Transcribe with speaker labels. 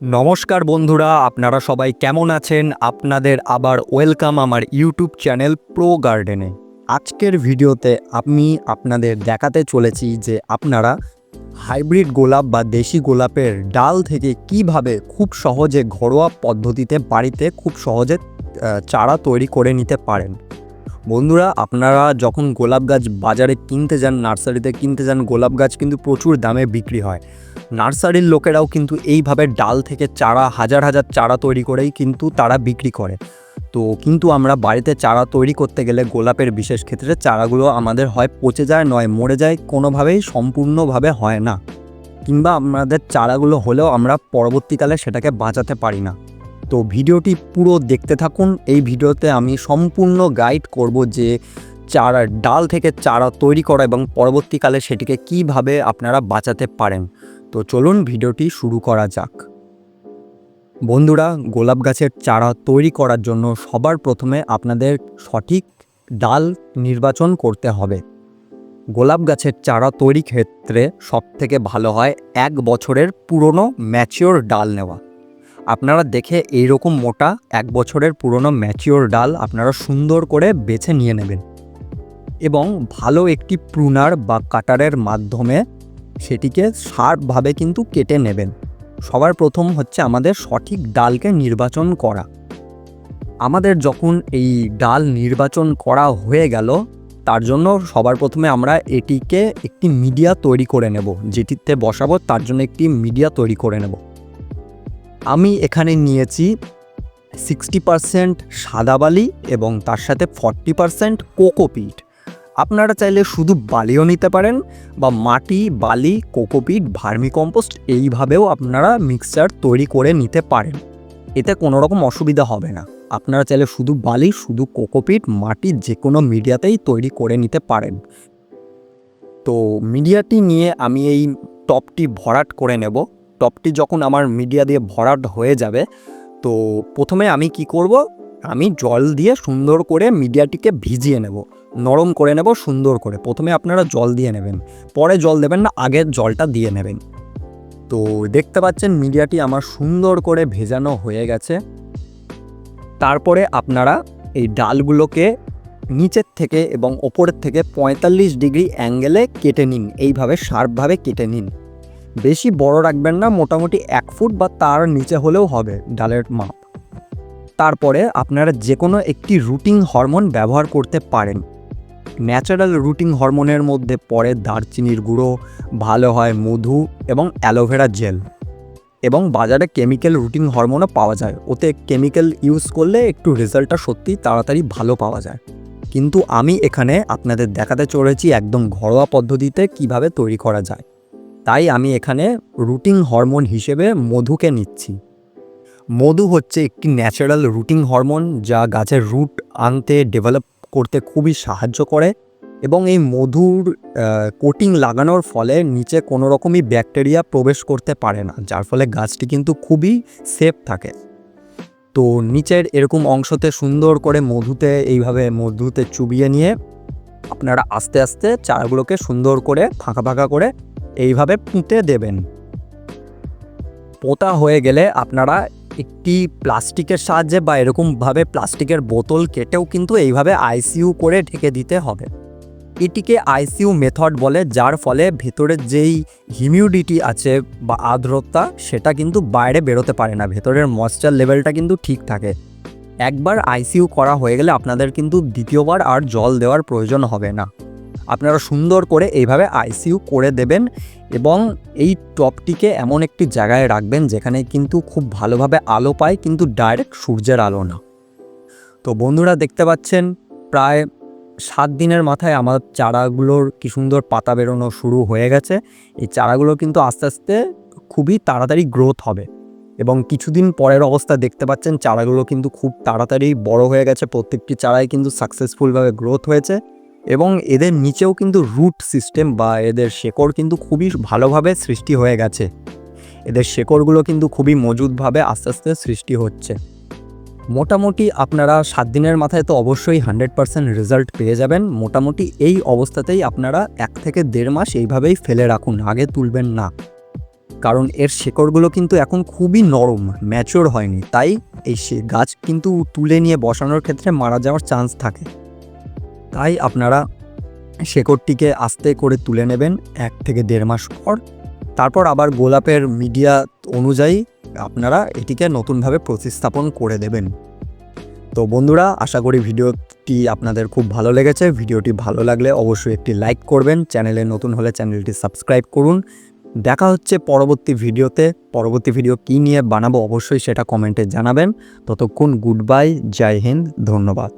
Speaker 1: নমস্কার বন্ধুরা, আপনারা সবাই কেমন আছেন? আপনাদের আবার ওয়েলকাম আমার ইউটিউব চ্যানেল প্রো গার্ডেনে। আজকের ভিডিওতে আমি আপনাদের দেখাতে চলেছি যে আপনারা হাইব্রিড গোলাপ বা দেশি গোলাপের ডাল থেকে কীভাবে খুব সহজে ঘরোয়া পদ্ধতিতে বাড়িতে খুব সহজে চারা তৈরি করে নিতে পারেন। বন্ধুরা, আপনারা যখন গোলাপ গাছ বাজারে কিনতে যান, নার্সারিতে কিনতে যান, গোলাপ গাছ কিন্তু প্রচুর দামে বিক্রি হয়। নার্সারির লোকেরাও কিন্তু এইভাবে ডাল থেকে চারা, হাজার হাজার চারা তৈরি করেই কিন্তু তারা বিক্রি করে। তো কিন্তু আমরা বাড়িতে চারা তৈরি করতে গেলে গোলাপের বিশেষ ক্ষেত্রে চারাগুলো আমাদের হয় পচে যায়, নয় মরে যায়, কোনোভাবেই সম্পূর্ণভাবে হয় না। কিংবা আমাদের চারাগুলো হলেও আমরা পরবর্তীকালে সেটাকে বাঁচাতে পারি না। তো ভিডিওটি পুরো দেখতে থাকুন। এই ভিডিওতে আমি সম্পূর্ণ গাইড করব যে চারা, ডাল থেকে চারা তৈরি করা এবং পরবর্তীকালে সেটিকে কীভাবে আপনারা বাঁচাতে পারেন। তো চলুন ভিডিওটি শুরু করা যাক। বন্ধুরা, গোলাপ গাছের চারা তৈরি করার জন্য সবার প্রথমে আপনাদের সঠিক ডাল নির্বাচন করতে হবে। গোলাপ গাছের চারা তৈরি ক্ষেত্রে সব থেকে ভালো হয় এক বছরের পুরনো ম্যাচিওর ডাল নেওয়া। আপনারা দেখে এইরকম মোটা এক বছরের পুরনো ম্যাচিওর ডাল আপনারা সুন্দর করে বেছে নিয়ে নেবেন। এবং ভালো একটি প্রুনার বা কাটারের মাধ্যমে সেটিকে শার্পভাবে কিন্তু কেটে নেবেন। সবার প্রথম হচ্ছে আমাদের সঠিক ডালকে নির্বাচন করা। আমাদের যখন এই ডাল নির্বাচন করা হয়ে গেল, তার জন্য সবার প্রথমে আমরা এটিকে একটি মিডিয়া তৈরি করে নেব। যেটিতে বসাবো, তার জন্য একটি মিডিয়া তৈরি করে নেব। আমি এখানে নিয়েছি সিক্সটি পারসেন্ট সাদা বালি এবং তার সাথে ফর্টি পারসেন্ট কোকোপিট আপনারা চাইলে শুধু বালিও নিতে পারেন বা মাটি, বালি কোকোপিট ভার্মিকম্পোস্ট এইভাবেও আপনারা মিক্সচার তৈরি করে নিতে পারেন। এতে কোনো রকম অসুবিধা হবে না। আপনারা চাইলে শুধু বালি, শুধু কোকোপিট মাটি যে কোনো মিডিয়াতেই তৈরি করে নিতে পারেন। তো মিডিয়াটি নিয়ে আমি এই টপটি ভরাট করে নেব। টপটি যখন আমার মিডিয়া দিয়ে ভরাট হয়ে যাবে, তো প্রথমে আমি কি করব? আমি জল দিয়ে সুন্দর করে মিডিয়াটিকে ভিজিয়ে নেব, নরম করে নেব, সুন্দর করে। প্রথমে আপনারা জল দিয়ে নেবেন, পরে জল দেবেন না আগের জলটা দিয়ে নেবেন। তো দেখতে পাচ্ছেন মিডিয়াটি আমার সুন্দর করে ভেজানো হয়ে গেছে। তারপরে আপনারা এই ডালগুলোকে নিচের থেকে এবং ওপরের থেকে পঁয়তাল্লিশ ডিগ্রি অ্যাঙ্গেলে কেটে নিন, এইভাবে শার্পভাবে কেটে নিন। বেশি বড় রাখবেন না, মোটামুটি এক ফুট বা তার নিচে হলেও হবে ডালের মাপ। তারপরে আপনারা যে কোনো একটি রুটিং হরমোন ব্যবহার করতে পারেন। ন্যাচারাল রুটিং হরমোনের মধ্যে পড়ে দারচিনির গুঁড়ো, ভালো হয় মধু এবং অ্যালোভেরা জেল। এবং বাজারে কেমিক্যাল রুটিং হরমোনও পাওয়া যায়। ওতে কেমিক্যাল ইউজ করলে একটু রেজাল্টটা সত্যি তাড়াতাড়ি ভালো পাওয়া যায়। কিন্তু আমি এখানে আপনাদের দেখাতে চলেছি একদম ঘরোয়া পদ্ধতিতে কীভাবে তৈরি করা যায়। তাই আমি এখানে রুটিং হরমোন হিসেবে মধুকে নিচ্ছি। মধু হচ্ছে একটি ন্যাচারাল রুটিং হরমোন যা গাছের রুট আনতে ডেভেলপ করতে খুবই সাহায্য করে এবং এই মধুর কোটিং লাগানোর ফলে নিচে কোনো রকমই ব্যাকটেরিয়া প্রবেশ করতে পারে না, যার ফলে গাছটি কিন্তু খুবই সেফ থাকে। তো নিচের এরকম অংশতে সুন্দর করে মধুতে, এইভাবে মধুতে চুবিয়ে নিয়ে আপনারা আস্তে আস্তে চারাগুলোকে সুন্দর করে, ফাঁকা ফাঁকা করে এইভাবে পুঁতে দেবেন। পোতা হয়ে গেলে আপনারা একটি প্লাস্টিকের সাহায্যে বা এরকমভাবে প্লাস্টিকের বোতল কেটেও কিন্তু এইভাবে আইসিইউ করে ঢেকে দিতে হবে। এটিকে আইসিইউ মেথড বলে, যার ফলে ভেতরের যেই হিমিউডিটি আছে বা আর্দ্রতা, সেটা কিন্তু বাইরে বেরোতে পারে না। ভেতরের ময়েশ্চার লেভেলটা কিন্তু ঠিক থাকে। একবার আইসিইউ করা হয়ে গেলে আপনাদের কিন্তু দ্বিতীয়বার আর জল দেওয়ার প্রয়োজন হবে না। আপনারা সুন্দর করে এইভাবে আইসিইউ করে দেবেন এবং এই টপটিকে এমন একটি জায়গায় রাখবেন যেখানে কিন্তু খুব ভালোভাবে আলো পায়, কিন্তু ডাইরেক্ট সূর্যের আলো না। তো বন্ধুরা দেখতে পাচ্ছেন, প্রায় সাত দিনের মাথায় আমার চারাগুলোর কি সুন্দর পাতা বেরোনো শুরু হয়ে গেছে। এই চারাগুলো কিন্তু আস্তে আস্তে খুবই তাড়াতাড়ি গ্রোথ হবে এবং কিছুদিন পরের অবস্থা দেখতে পাচ্ছেন, চারাগুলো কিন্তু খুব তাড়াতাড়ি বড় হয়ে গেছে। প্রত্যেকটি চারাই কিন্তু সাকসেসফুলভাবে গ্রোথ হয়েছে। এবং এদের নিচেও কিন্তু রুট সিস্টেম বা এদের শেকড় কিন্তু খুবই ভালোভাবে সৃষ্টি হয়ে গেছে। এদের শেকড়গুলো কিন্তু খুবই মজুদভাবে আস্তে আস্তে সৃষ্টি হচ্ছে। মোটামুটি আপনারা সাত দিনের মাথায় তো অবশ্যই হান্ড্রেড পারসেন্ট রেজাল্ট পেয়ে যাবেন। মোটামুটি এই অবস্থাতেই আপনারা এক থেকে দেড় মাস এইভাবেই ফেলে রাখুন, আগে তুলবেন না। কারণ এর শেকড়গুলো কিন্তু এখন খুবই নরম ম্যাচিওর হয়নি। তাই এই গাছ কিন্তু তুলে নিয়ে বসানোর ক্ষেত্রে মারা যাওয়ার চান্স থাকে। তাই আপনারা শেকড়টিকে আস্তে করে তুলে নেবেন এক থেকে দেড় মাস পর। তারপর আবার গোলাপের মিডিয়া অনুযায়ী আপনারা এটিকে নতুনভাবে প্রতিস্থাপন করে দেবেন। তো বন্ধুরা, আশা করি ভিডিওটি আপনাদের খুব ভালো লেগেছে। ভিডিওটি ভালো লাগলে অবশ্যই একটি লাইক করবেন। চ্যানেলে নতুন হলে চ্যানেলটি সাবস্ক্রাইব করুন। দেখা হচ্ছে পরবর্তী ভিডিওতে। পরবর্তী ভিডিও কী নিয়ে বানাবো অবশ্যই সেটা কমেন্টে জানাবেন। ততক্ষণ গুড বাই, জয় হিন্দ, ধন্যবাদ।